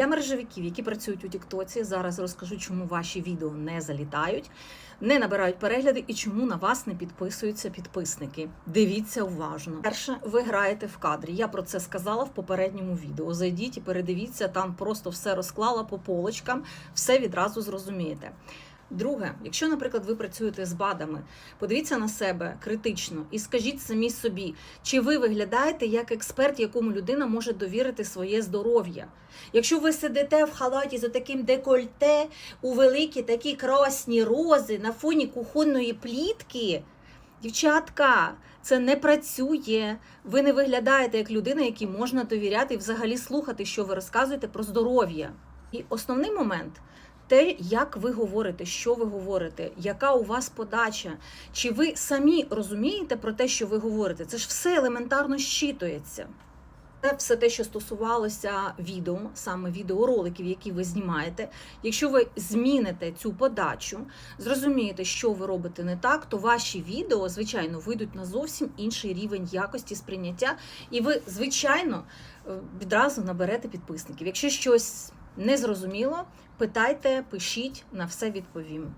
Для мережевиків, які працюють у Тіктоці, зараз розкажу, чому ваші відео не залітають, не набирають перегляди і чому на вас не підписуються підписники. Дивіться уважно. Перше, ви граєте в кадрі. Я про це сказала в попередньому відео. Зайдіть і передивіться, там просто все розклала по полочкам, все відразу зрозумієте. Друге, якщо, наприклад, ви працюєте з БАДами, подивіться на себе критично і скажіть самі собі, чи ви виглядаєте як експерт, якому людина може довірити своє здоров'я. Якщо ви сидите в халаті з таким декольте у великі такі красні рози на фоні кухонної плітки, дівчатка, це не працює. Ви не виглядаєте як людина, якій можна довіряти і взагалі слухати, що ви розказуєте про здоров'я. І основний момент те, як ви говорите, що ви говорите, яка у вас подача, чи ви самі розумієте про те, що ви говорите, це ж все елементарно щитується. Це все те, що стосувалося відео, саме відеороликів, які ви знімаєте. Якщо ви зміните цю подачу, зрозумієте, що ви робите не так, то ваші відео, звичайно, вийдуть на зовсім інший рівень якості сприйняття, і ви, звичайно, е, відразу наберете підписників. Якщо щось не зрозуміло, питайте, пишіть, на все відповім.